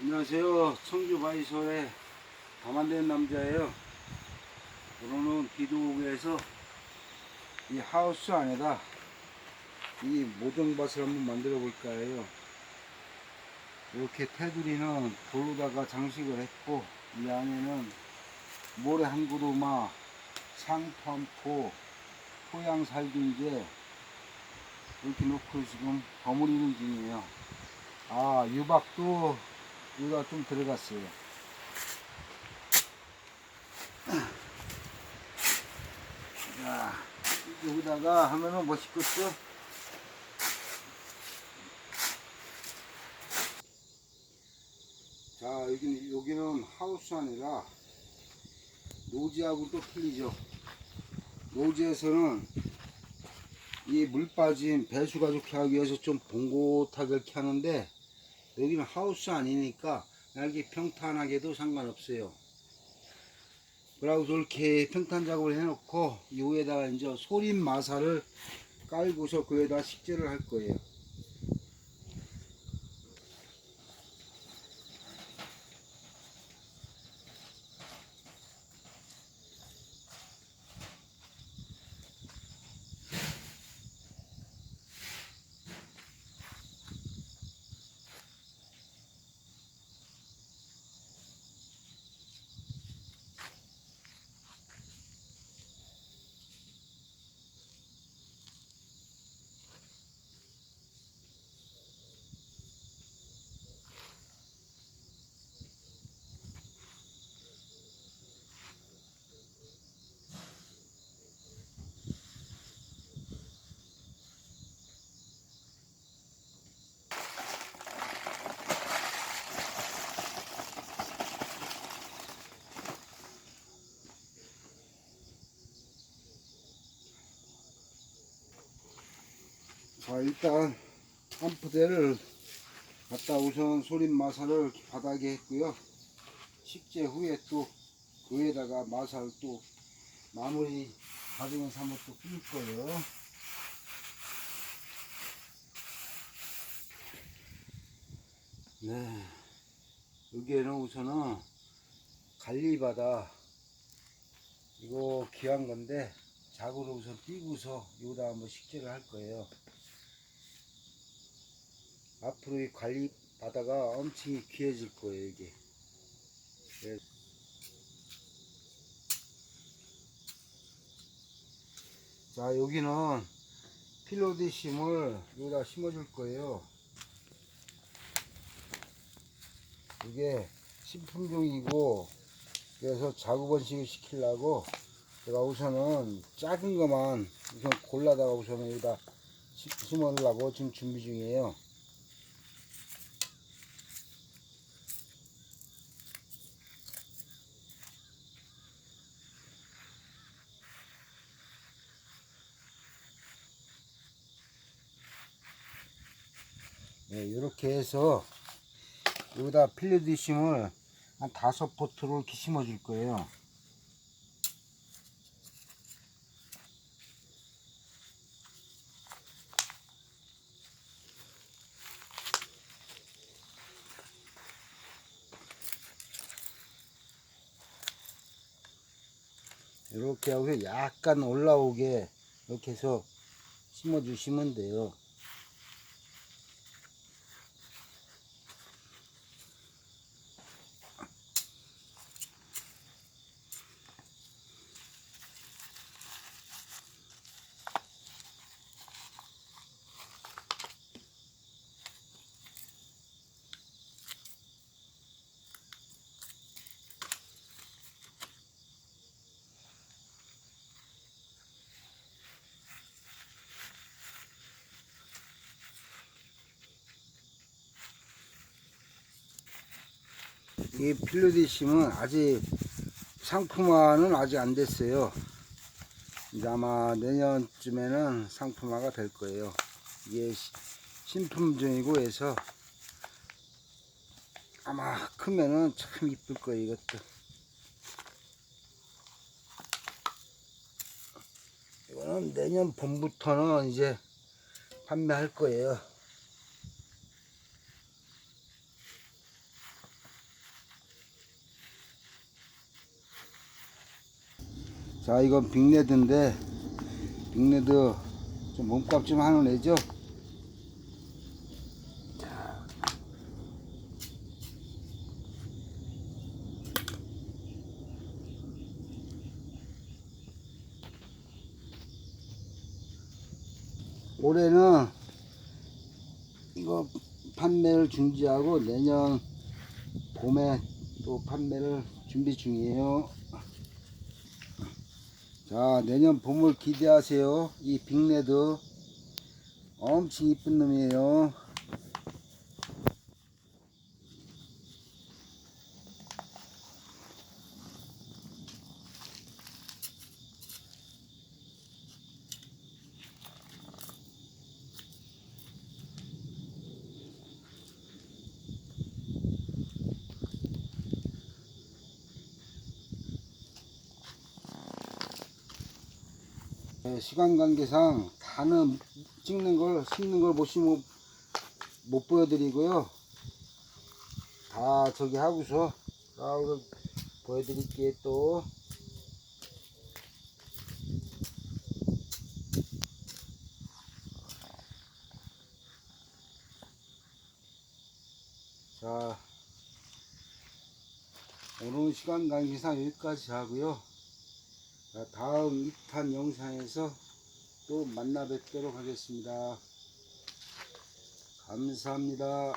안녕하세요. 청주 바이솔의 다만된 남자예요. 오늘은 비도국에서 이 하우스 안에다 이 모종밭을 한번 만들어 볼까 해요. 이렇게 테두리는 돌로다가 장식을 했고 이 안에는 모래 한 그루마, 상판포, 토양 살균제 이렇게 놓고 지금 버무리는 중이에요. 아 유박도 여기가 좀 들어갔어요. 자, 여기다가 하면은 멋있겠죠? 자, 여기는, 여기는 하우스 아니라 노지하고 또 틀리죠. 노지에서는 이 물 빠진 배수 가죽 하기 위해서 좀 봉고하게 이렇게 하는데 여기는 하우스 아니니까 이렇게 평탄하게도 상관없어요. 그러고 이렇게 평탄 작업을 해놓고 이 위에다가 이제 소림 마사를 깔고서 그 위에다 식재를 할 거예요. 자 일단 한 푸대를 갖다 우선 소림 마사를 바닥에 했고요. 식재 후에 또그 위에다가 마사를 또 마무리 과정에서 한번 또 뿌릴 거예요. 네. 여기에는 우선은 갈리바다 이거 귀한 건데 자구를 우선 띄고서 여기다 한번 식재를 할 거예요. 앞으로 이 관리 바다가 엄청 귀해질 거예요, 이게. 네. 자, 여기는 필로디심을 여기다 심어줄 거예요. 이게 신품종이고, 그래서 자구번식을 시키려고 제가 우선은 작은 것만 우선 골라다가 우선은 여기다 시- 심으려고 지금 준비 중이에요. 네, 이렇게 해서 여기다 필리디심을 한 다섯 포트를 이렇게 심어 줄 거예요. 이렇게 하고 약간 올라오게 이렇게 해서 심어 주시면 돼요. 이 필로디심은 아직 상품화는 아직 안 됐어요. 이제 아마 내년쯤에는 상품화가 될 거예요. 이게 시- 신품종이고 해서 아마 크면은 참 이쁠 거예요, 이것도. 이거는 내년 봄부터는 이제 판매할 거예요. 자 이건 빅레드인데 빅레드 좀 몸값 좀 하는 애죠 올해는 이거 판매를 중지하고 내년 봄에 또 판매를 준비 중이에요. 자, 내년 봄을 기대하세요. 이 빅레드 엄청 이쁜 놈이에요. 네, 시간 관계상 다는 찍는 걸 심는 걸 보시면 못 보여드리고요. 다 저기 하고서 다음을 보여드릴게요 또. 자, 오늘 시간 관계상 여기까지 하고요. 자, 다음 2탄 영상에서 또 만나 뵙도록 하겠습니다. 감사합니다.